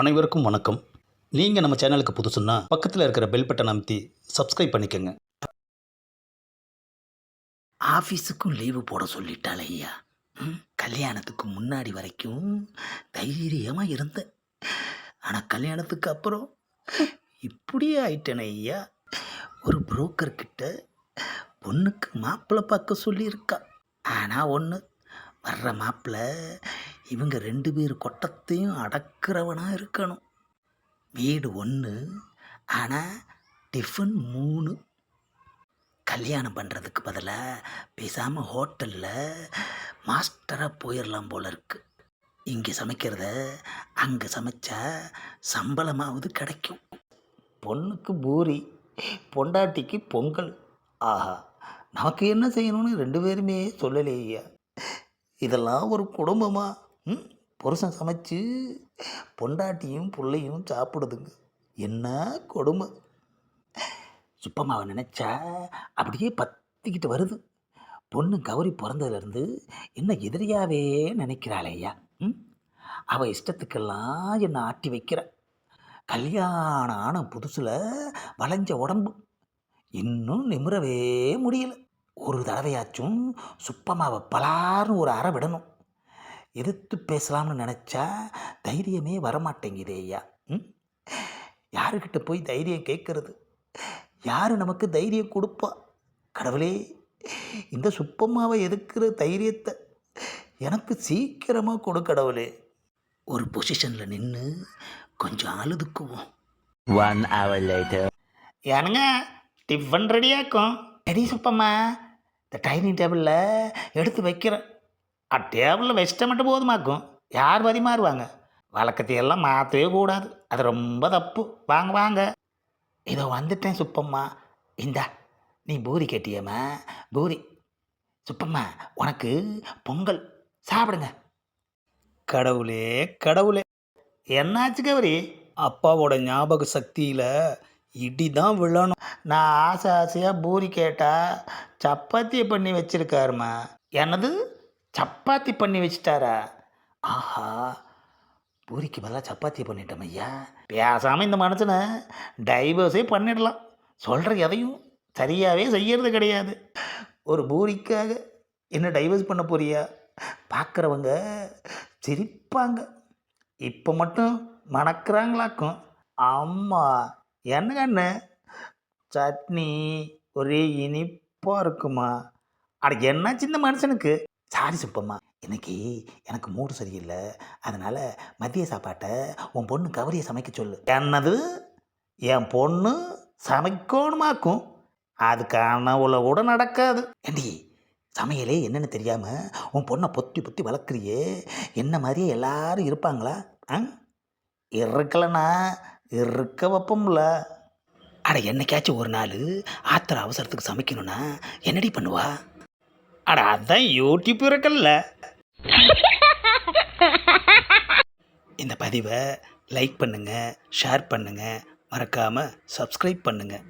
அனைவருக்கும் வணக்கம். நீங்கள் நம்ம சேனலுக்கு புதுசுன்னா பக்கத்தில் இருக்கிற பெல் பட்டன் அமைத்தி சப்ஸ்கிரைப் பண்ணிக்கோங்க. ஆஃபீஸுக்கும் லீவு போட சொல்லிட்டாள் ஐயா. கல்யாணத்துக்கு முன்னாடி வரைக்கும் தைரியமாக இருந்தேன். ஆனால் கல்யாணத்துக்கு அப்புறம் இப்படியே ஆயிட்டேனே ஐயா. ஒரு புரோக்கர்கிட்ட பொண்ணுக்கு மாப்பிள்ளை பார்க்க சொல்லியிருக்கா. ஆனால் ஒன்று வர்ற மாப்பிள்ளை இவங்க ரெண்டு பேர் கொட்டத்தையும் அடக்கிறவனாக இருக்கணும். வீடு ஒன்று ஆனால் டிஃபன் மூணு. கல்யாணம் பண்ணுறதுக்கு பதிலாக பேசாமல் ஹோட்டலில் மாஸ்டராக போயிடலாம் போல இருக்கு. இங்கே சமைக்கிறத அங்கே சமைச்சா சம்பளமாவது கிடைக்கும். பொண்ணுக்கு பூரி பொண்டாட்டிக்கு பொங்கல். ஆஹா நமக்கு என்ன செய்யணும்னு ரெண்டு பேருமே சொல்லலையா? இதெல்லாம் ஒரு குடும்பமா? புருஷன் சமைச்சு பொண்டாட்டியும் பிள்ளையும் சாப்பிடுதுங்க. என்ன கொடுமை. சுப்பம்மாவை நினச்சா அப்படியே பத்திக்கிட்டு வருது. பொண்ணு கௌரி பிறந்ததுலேருந்து என்ன எதிரியாவே நினைக்கிறாளேயா ம் அவள் இஷ்டத்துக்கெல்லாம் என்னை ஆட்டி வைக்கிற. கல்யாணம் ஆன புதுசில் வளைஞ்ச உடம்பு. இன்னும் நிமிரவே முடியல. ஒரு தடவையாச்சும் சுப்பம்மாவை பலார்னு ஒரு அறை விடணும். எதிர்த்து பேசலாம்னு நினச்சா தைரியமே வரமாட்டேங்குதே ஐயா. ம்? யாருக்கிட்ட போய் தைரியம் கேட்கறது? யார் நமக்கு தைரியம் கொடுப்பா? கடவுளே இந்த சுப்பம்மாவை எதுக்குற தைரியத்தை? எனக்கு சீக்கிரமாக கொடு கடவுளே. ஒரு பொசிஷனில் நின்று கொஞ்சம் அழுதுக்குவோம். One hour later. ஏனுங்க டிஃபன் ரெடியாக்கும். ரெடி சுப்பம்மா இந்த டைனிங் டேபிளில் எடுத்து வைக்கிறேன். ஆ டேபிளில் வச்சிட்ட மட்டும் போதுமாக்கும். யார் பரிமாறுவாங்க? வழக்கத்தையெல்லாம் மாற்றவே கூடாது. அது ரொம்ப தப்பு. வாங்க வாங்க. இதோ வந்துட்டேன் சுப்பம்மா. இந்தா நீ பூரி கேட்டியம்மா. பூரி. சுப்பம்மா உனக்கு பொங்கல். சாப்பிடுங்க. கடவுளே கடவுளே. என்னாச்சு கௌரி? அப்பாவோட ஞாபக சக்தியில் இடி தான் விழணும். நான் ஆசை ஆசையாக பூரி கேட்டா சப்பாத்தியை பண்ணி வச்சிருக்காருமா என்னது? சப்பாத்தி பண்ணி வச்சிட்டாரா? ஆஹா பூரிக்கு பதிலாக சப்பாத்தி பண்ணிட்டோம் ஐயா. பேசாமல் இந்த மனுஷனை டைவர்ஸே பண்ணிடலாம். சொல்கிற எதையும் சரியாகவே செய்யறது கிடையாது. ஒரு பூரிக்காக என்ன டைவர்ஸ் பண்ண போறியா? பார்க்குறவங்க சிரிப்பாங்க. இப்போ மட்டும் மணக்கிறாங்களாக்கும். அம்மா என்ன கண்ணு சட்னி ஒரே இனிப்பாக இருக்குமா? அட என்ன சின்ன மனுஷனுக்கு? சாரி சுப்பம்மா இன்னைக்கு எனக்கு மூடு சரியில்லை. அதனால் மதிய சாப்பாட்டை உன் பொண்ணு கவரியை சமைக்க சொல்லு. என்னது? என் பொண்ணு சமைக்கணுமாக்கும்? அது கனவுல கூட நடக்காது. ஏண்டி சமையலே என்னென்னு தெரியாமல் உன் பொண்ணை பொத்தி பொத்தி வளர்க்குறியே? என்ன மாதிரியே எல்லாரும் இருப்பாங்களா? ஆ? இருக்கலண்ணா இருக்க வைப்போம்ல. அட என்னைக்காச்சும் ஒரு நாள் ஆத்திர அவசரத்துக்கு சமைக்கணும்னா என்னடி பண்ணுவா? அட அதான் யூடியூப் இருக்கல்ல இந்த பதிவை லைக் பண்ணுங்கள் ஷேர் பண்ணுங்கள் மறக்காமல் சப்ஸ்கிரைப் பண்ணுங்கள்